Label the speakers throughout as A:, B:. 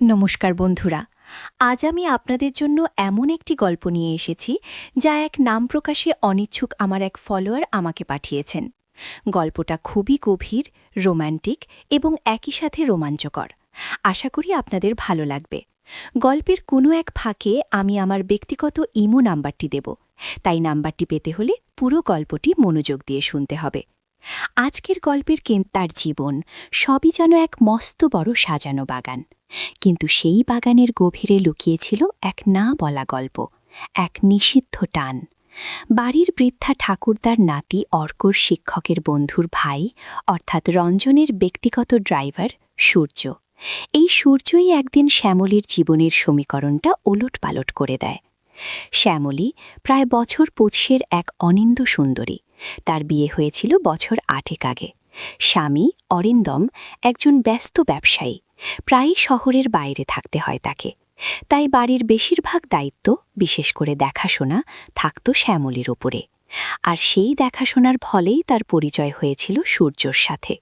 A: নমস্কার বন্ধুরা, আজ আমি আপনাদের জন্য এমন একটি গল্প নিয়ে এসেছি যা এক নাম প্রকাশে অনিচ্ছুক আমার এক ফলোয়ার আমাকে পাঠিয়েছেন। গল্পটা খুবই গভীর রোম্যান্টিক এবং একই সাথে রোমাঞ্চকর। আশা করি আপনাদের ভালো লাগবে। গল্পের কোনো এক ফাঁকে আমি আমার ব্যক্তিগত ইমো নাম্বারটি দেব। তাই নাম্বারটি পেতে হলে পুরো গল্পটি মনোযোগ দিয়ে শুনতে হবে। আজকের গল্পের তার জীবন সবই যেন এক মস্ত বড় সাজানো বাগান। কিন্তু সেই বাগানের গভীরে লুকিয়েছিল এক না বলা গল্প, এক নিষিদ্ধ টান। বাড়ির বৃদ্ধা ঠাকুরদার নাতি অর্কর শিক্ষকের বন্ধুর ভাই, অর্থাৎ রঞ্জনের ব্যক্তিগত ড্রাইভার, সূর্য। এই সূর্যই একদিন শ্যামলীর জীবনের সমীকরণটা ওলট পালট করে দেয়। শ্যামলী প্রায় বছর পঁচিশের এক অনিন্দ সুন্দরী। তার বিয়ে হয়েছিল বছর আটেক আগে। স্বামী অরিন্দম একজন ব্যস্ত ব্যবসায়ী। প্রায়ই শহরের বাইরে থাকতে হয় তাকে। তাই বাড়ির বেশিরভাগ দায়িত্ব, বিশেষ করে দেখাশোনা, থাকত শ্যামলীর ওপরে আর সেই দেখাশোনার ফলেই তার পরিচয় হয়েছিল সূর্যর সাথে।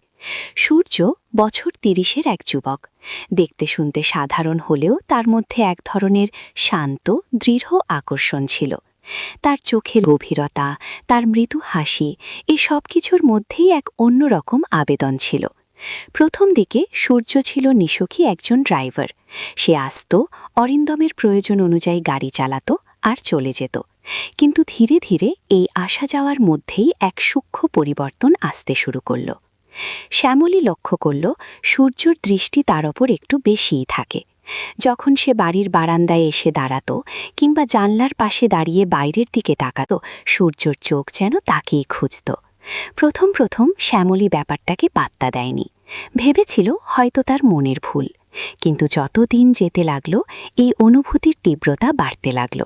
A: সূর্য বছর তিরিশের এক যুবক। দেখতে শুনতে সাধারণ হলেও তার মধ্যে এক ধরনের শান্ত, দৃঢ় আকর্ষণ ছিল। তার চোখের গভীরতা, তার মৃদু হাসি, এ সব কিছুর মধ্যেই এক অন্যরকম আবেদন ছিল। প্রথম দিকে সূর্য ছিল নিশোখী একজন ড্রাইভার। সে আসত, অরিন্দমের প্রয়োজন অনুযায়ী গাড়ি চালাত আর চলে যেত। কিন্তু ধীরে ধীরে এই আসা যাওয়ার মধ্যেই এক সূক্ষ্ম পরিবর্তন আসতে শুরু করল। শ্যামলী লক্ষ্য করল, সূর্যর দৃষ্টি তার ওপর একটু বেশিই থাকে। যখন সে বাড়ির বারান্দায় এসে দাঁড়াত কিংবা জানলার পাশে দাঁড়িয়ে বাইরের দিকে তাকাত, সূর্যর চোখ যেন তাকেই খুঁজত। প্রথম প্রথম শ্যামলী ব্যাপারটাকে পাত্তা দেয়নি। ভেবেছিল হয়তো তার মনের ভুল, কিন্তু যত দিন যেতে লাগল, এই অনুভূতির তীব্রতা বাড়তে লাগল।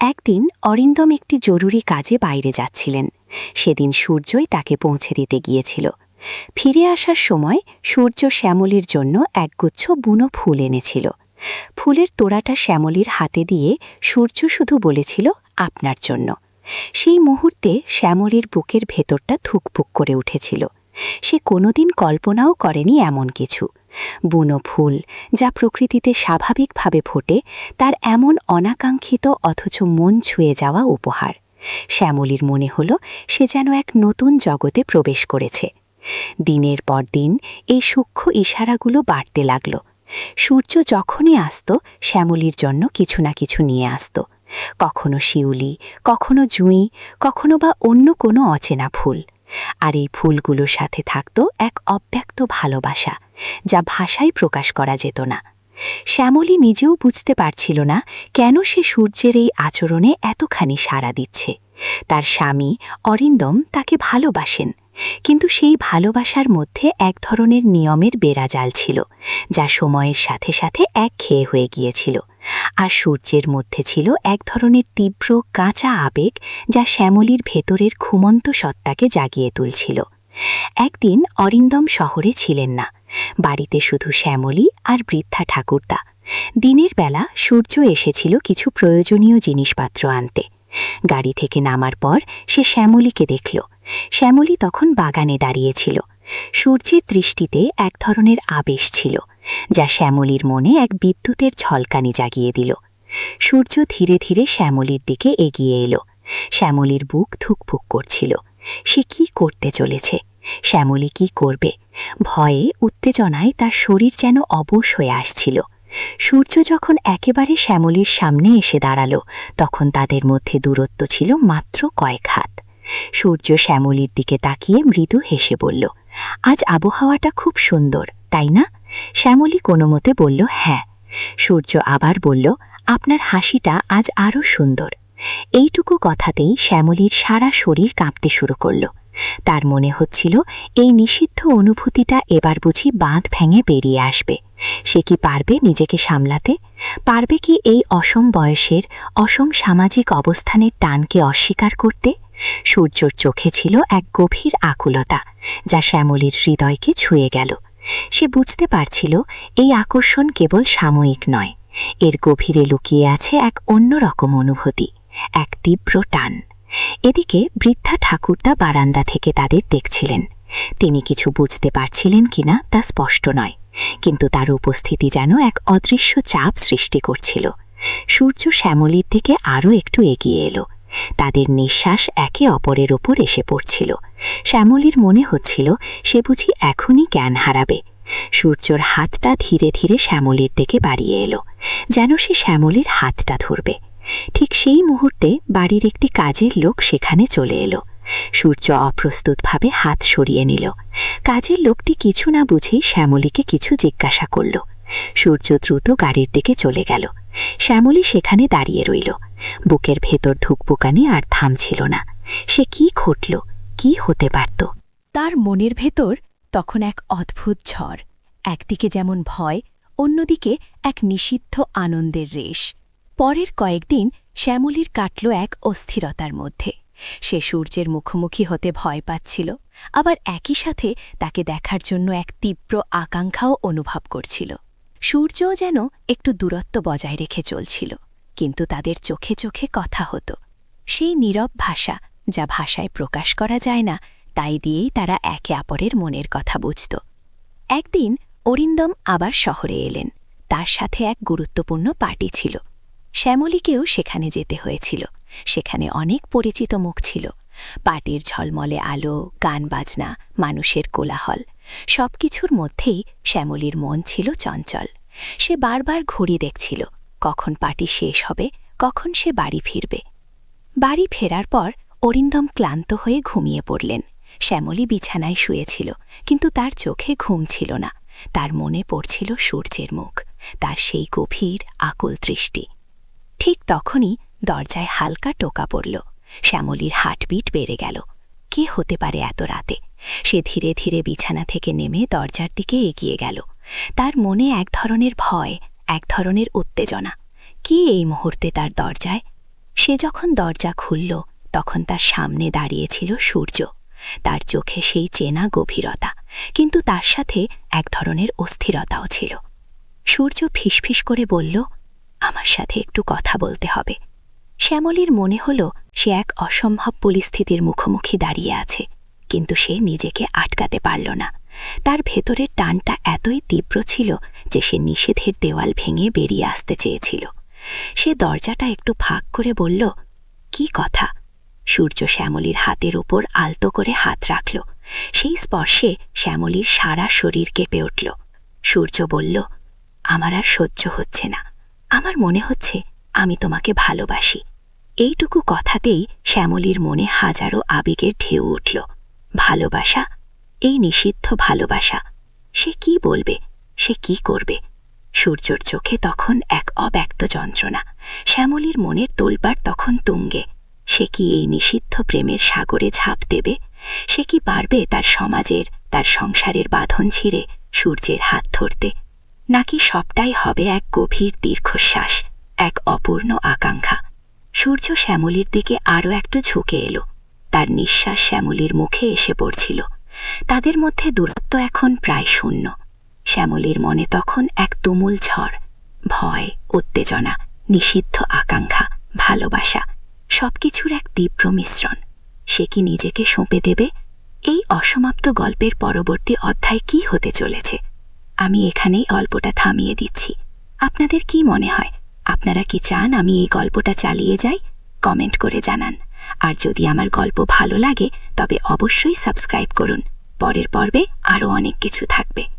A: একদিন অরিন্দম একটি জরুরি কাজে বাইরে যাচ্ছিলেন। সেদিন সূর্যই তাকে পৌঁছে দিতে গিয়েছিল। ফিরে আসার সময় সূর্য শ্যামলীর জন্য একগুচ্ছ বুনো ফুল এনেছিল। ফুলের তোড়াটা শ্যামলীর হাতে দিয়ে সূর্য শুধু বলেছিল, আপনার জন্য। সেই মুহূর্তে শ্যামলীর বুকের ভেতরটা থুকপুক করে উঠেছিল। সে কোনোদিন কল্পনাও করেনি এমন কিছু। বুনো ফুল, যা প্রকৃতিতে স্বাভাবিকভাবে ফোটে, তার এমন অনাকাঙ্ক্ষিত অথচ মন ছুঁয়ে যাওয়া উপহার। শ্যামলীর মনে হল, সে যেন এক নতুন জগতে প্রবেশ করেছে। দিনের পর দিন এই সূক্ষ্ম ইশারাগুলো বাড়তে লাগল। সূর্য যখনই আসত, শ্যামলীর জন্য কিছু না কিছু নিয়ে আসত। কখনো শিউলি, কখনো জুঁই, কখনো বা অন্য কোনো অচেনা ফুল। আর এই ফুলগুলোর সাথে থাকত এক অব্যক্ত ভালোবাসা, যা ভাষায় প্রকাশ করা যেত না। শ্যামলী নিজেও বুঝতে পারছিল না কেন সে সূর্যের এই আচরণে এতখানি সাড়া দিচ্ছে। তার স্বামী অরিন্দম তাকে ভালোবাসেন কিন্তু সেই ভালোবাসার মধ্যে এক ধরনের নিয়মের বেড়াজাল ছিল, যা সময়ের সাথে সাথে এক খেয়ে হয়ে গিয়েছিল। আর সূর্যের মধ্যে ছিল এক ধরনের তীব্র কাঁচা আবেগ, যা শ্যামলীর ভেতরের ঘুমন্ত সত্তাকে জাগিয়ে তুলছিল। একদিন অরিন্দম শহরে ছিলেন না। বাড়িতে শুধু শ্যামলী আর বৃদ্ধা ঠাকুরদা। দিনের বেলা সূর্য এসেছিল কিছু প্রয়োজনীয় জিনিসপত্র আনতে। গাড়ি থেকে নামার পর সে শ্যামলীকে দেখল। শ্যামলী তখন বাগানে দাঁড়িয়েছিল। সূর্যের দৃষ্টিতে এক ধরনের আবেশ ছিল, যা শ্যামলীর মনে এক বিদ্যুতের ঝলকানি জাগিয়ে দিল। সূর্য ধীরে ধীরে শ্যামলীর দিকে এগিয়ে এলো। শ্যামলীর বুক ধুকপুক করছিল। সে কি করতে চলেছে? শ্যামলী কি করবে? ভয়ে, উত্তেজনায় তার শরীর যেন অবশ হয়ে আসছিল। সূর্য যখন একেবারে শ্যামলীর সামনে এসে দাঁড়াল, তখন তাদের মধ্যে দূরত্ব ছিল মাত্র কয়েক হাত। সূর্য শ্যামলীর দিকে তাকিয়ে মৃদু হেসে বলল, আজ আবহাওয়াটা খুব সুন্দর, তাই না? শ্যামলী কোনো মতে বলল হ্যাঁ। সূর্য আবার বলল, আপনার হাসিটা আজ আরও সুন্দর। এইটুকু কথাতেই শ্যামলীর সারা শরীর কাঁপতে শুরু করল। তার মনে হচ্ছিল, এই নিষিদ্ধ অনুভূতিটা এবার বুঝি বাঁধ ভেঙে বেরিয়ে আসবে। সে কি পারবে নিজেকে সামলাতে? পারবে কি এই অসম বয়সের, অসম সামাজিক অবস্থানের টানকে অস্বীকার করতে? সূর্যর চোখে ছিল এক গভীর আকুলতা, যা শ্যামলীর হৃদয়কে ছুঁয়ে গেল। সে বুঝতে পারছিল, এই আকর্ষণ কেবল সাময়িক নয়, এর গভীরে লুকিয়ে আছে এক অন্যরকম অনুভূতি, এক তীব্র টান। এদিকে বৃদ্ধা ঠাকুরদা বারান্দা থেকে তাদের দেখছিলেন। তিনি কিছু বুঝতে পারছিলেন কিনা তা স্পষ্ট নয়,
B: কিন্তু তার উপস্থিতি যেন এক অদৃশ্য চাপ সৃষ্টি করছিল। সূর্য শ্যামলীর দিকে আরও একটু এগিয়ে এলো। তাদের নিঃশ্বাস একে অপরের ওপর এসে পড়ছিল। শ্যামলীর মনে হচ্ছিল, সে বুঝি এখনই জ্ঞান হারাবে। সূর্যর হাতটা ধীরে ধীরে শ্যামলীর দিকে বাড়িয়ে এলো, যেন সে শ্যামলীর হাতটা ধরবে। ঠিক সেই মুহূর্তে বাড়ির একটি কাজের লোক সেখানে চলে এলো। সূর্য অপ্রস্তুতভাবে হাত সরিয়ে নিল। কাজের লোকটি কিছু না বুঝেই শ্যামলীকে কিছু জিজ্ঞাসা করল। সূর্য দ্রুত গাড়ির দিকে চলে গেল। শ্যামলী সেখানে দাঁড়িয়ে রইল। বুকের ভেতর ধুকপুকানি আর থামছিল না। সে কি ঘটল? কি হতে পারত?
A: তার মনের ভেতর তখন এক অদ্ভুত ঝড়, একদিকে যেমন ভয়, অন্যদিকে এক নিষিদ্ধ আনন্দের রেশ। পরের কয়েকদিন শ্যামলীর কাটল এক অস্থিরতার মধ্যে। সে সূর্যের মুখোমুখি হতে ভয় পাচ্ছিল, আবার একই সাথে তাকে দেখার জন্য এক তীব্র আকাঙ্ক্ষাও অনুভব করছিল। সূর্যও যেন একটু দূরত্ব বজায় রেখে চলছিল, কিন্তু তাদের চোখে চোখে কথা হতো। সেই নীরব ভাষা যা ভাষায় প্রকাশ করা যায় না, তাই দিয়েই তারা একে অপরের মনের কথা বুঝত। একদিন অরিন্দম আবার শহরে এলেন। তার সাথে এক গুরুত্বপূর্ণ পার্টি ছিল। শ্যামলীকেও সেখানে যেতে হয়েছিল। সেখানে অনেক পরিচিত মুখ ছিল। পার্টির ঝলমলে আলো, গান বাজনা, মানুষের কোলাহল সবকিছুর মধ্যেই শ্যামলীর মন ছিল চঞ্চল। সে বারবার ঘড়ি দেখছিল, কখন পার্টি শেষ হবে, কখন সে বাড়ি ফিরবে। বাড়ি ফেরার পর অরিন্দম ক্লান্ত হয়ে ঘুমিয়ে পড়লেন। শ্যামলী বিছানায় শুয়েছিল, কিন্তু তার চোখে ঘুম ছিল না। তার মনে পড়ছিল সূর্যের মুখ, তার সেই গভীর, আকুল দৃষ্টি। ঠিক তখনই দরজায় হালকা টোকা পড়ল। শ্যামলীর হার্টবিট বেড়ে গেল। কে হতে পারে এত রাতে? সে ধীরে ধীরে বিছানা থেকে নেমে দরজার দিকে এগিয়ে গেল। তার মনে এক ধরনের ভয়, এক ধরনের উত্তেজনা। কে এই মুহূর্তে তার দরজায়? সে যখন দরজা খুলল, তখন তার সামনে দাঁড়িয়েছিল সূর্য। তার চোখে সেই চেনা গভীরতা, কিন্তু তার সাথে এক ধরনের অস্থিরতাও ছিল। সূর্য ফিসফিস করে বলল, আমার সাথে একটু কথা বলতে হবে। শ্যামলীর মনে হল, সে এক অসম্ভব পরিস্থিতির মুখোমুখি দাঁড়িয়ে আছে। কিন্তু সে নিজেকে আটকাতে পারল না। তার ভেতরের টানটা এতই তীব্র ছিল যে সে নিষেধের দেওয়াল ভেঙে বেরিয়ে আসতে চেয়েছিল। সে দরজাটা একটু ফাঁক করে বলল, কি কথা? সূর্য শ্যামলীর হাতের ওপর আলতো করে হাত রাখল। সেই স্পর্শে শ্যামলীর সারা শরীর কেঁপে উঠল। সূর্য বলল, আমার আর সহ্য হচ্ছে না। আমার মনে হচ্ছে আমি তোমাকে ভালোবাসি। এইটুকু কথাতেই শ্যামলীর মনে হাজারো আবেগের ঢেউ উঠল। ভালোবাসা, এই নিষিদ্ধ ভালোবাসা। সে কি বলবে? সে কি করবে? সূর্যর চোখে তখন এক অব্যক্ত যন্ত্রণা। শ্যামলীর মনের তোলবার তখন তুঙ্গে। সে কি এই নিষিদ্ধ প্রেমের সাগরে ঝাঁপ দেবে? সে কি পারবে তার সমাজের, তার সংসারের বাঁধন ছিঁড়ে সূর্যের হাত ধরতে? নাকি সবটাই হবে এক গভীর দীর্ঘশ্বাস, এক অপূর্ণ আকাঙ্ক্ষা? সূর্য শ্যামলীর দিকে আরও একটু ঝুঁকে এলো। তার নিঃশ্বাস শ্যামলীর মুখে এসে পড়ছিল। তাদের মধ্যে দূরত্ব এখন প্রায় শূন্য। শ্যামলীর মনে তখন এক তুমুল ঝড়, ভয়, উত্তেজনা, নিষিদ্ধ আকাঙ্ক্ষা, ভালোবাসা, সবকিছুর এক তীব্র মিশ্রণ। সে কি নিজেকে সঁপে দেবে? এই অসমাপ্ত গল্পের পরবর্তী অধ্যায় কি হতে চলেছে? আমি এখানেই গল্পটা থামিয়ে দিচ্ছি। আপনাদের কি মনে হয়? আপনারা কি চান আমি এই গল্পটা চালিয়ে যাই? কমেন্ট করে জানান। আর যদি আমার গল্প ভালো লাগে, তবে অবশ্যই সাবস্ক্রাইব করুন। পরের পর্বে আরও অনেক কিছু থাকবে।